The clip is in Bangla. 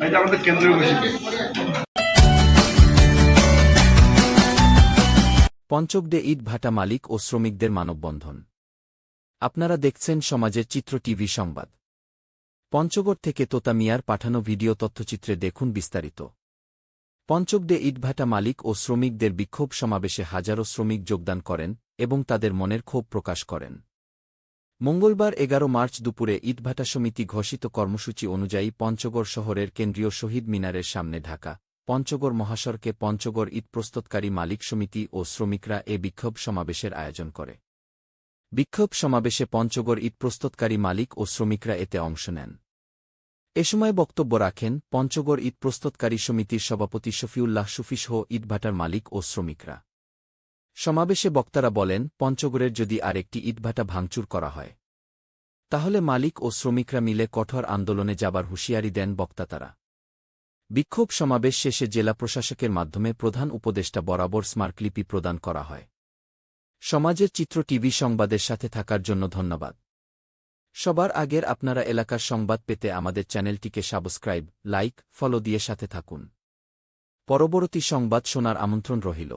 এটা আমাদের কেন্দ্রীয় ভাটা মালিক ও শ্রমিকদের মানববন্ধন। আপনারা দেখছেন সমাজের চিত্র টিভি সংবাদ। পঞ্চগড় থেকে তোতা মিয়ার পাঠানো ভিডিও তথ্যচিত্রে দেখুন বিস্তারিত। পঞ্চকডে ইটভাটা মালিক ও শ্রমিকদের বিক্ষোভ সমাবেশে হাজারো শ্রমিক যোগদান করেন এবং তাদের মনের ক্ষোভ প্রকাশ করেন। মঙ্গলবার এগারো মার্চ দুপুরে ইটভাটা সমিতি ঘোষিত কর্মসূচি অনুযায়ী পঞ্চগড় শহরের কেন্দ্রীয় শহীদ মিনারের সামনে ঢাকা, পঞ্চগড় মহাসড়কে পঞ্চগড় ইট প্রস্তুতকারী মালিক সমিতি ও শ্রমিকরা এ বিক্ষোভ সমাবেশের আয়োজন করে। বিক্ষোভ সমাবেশে পঞ্চগড় ইট প্রস্তুতকারী মালিক ও শ্রমিকরা এতে অংশ নেন। এ সময় বক্তব্য রাখেন পঞ্চগড় ইট প্রস্তুতকারী সমিতির সভাপতি শফিউল্লাহ সুফিসহ ইটভাটার মালিক ও শ্রমিকরা। সমাবেশে বক্তারা বলেন, পঞ্চগড়ের যদি আরেকটি ইটভাটা ভাঙচুর করা হয়, তাহলে মালিক ও শ্রমিকরা মিলে কঠোর আন্দোলনে যাবার হুঁশিয়ারি দেন বক্তা তারা বিক্ষোভ সমাবেশ শেষে জেলা প্রশাসকের মাধ্যমে প্রধান উপদেষ্টা বরাবর স্মারকলিপি প্রদান করা হয়। সমাজের চিত্র টিভি সংবাদের সাথে থাকার জন্য ধন্যবাদ। সবার আগের আপনারা এলাকার সংবাদ পেতে আমাদের চ্যানেলটিকে সাবস্ক্রাইব, লাইক, ফলো দিয়ে সাথে থাকুন। পরবর্তী সংবাদ শোনার আমন্ত্রণ রহিল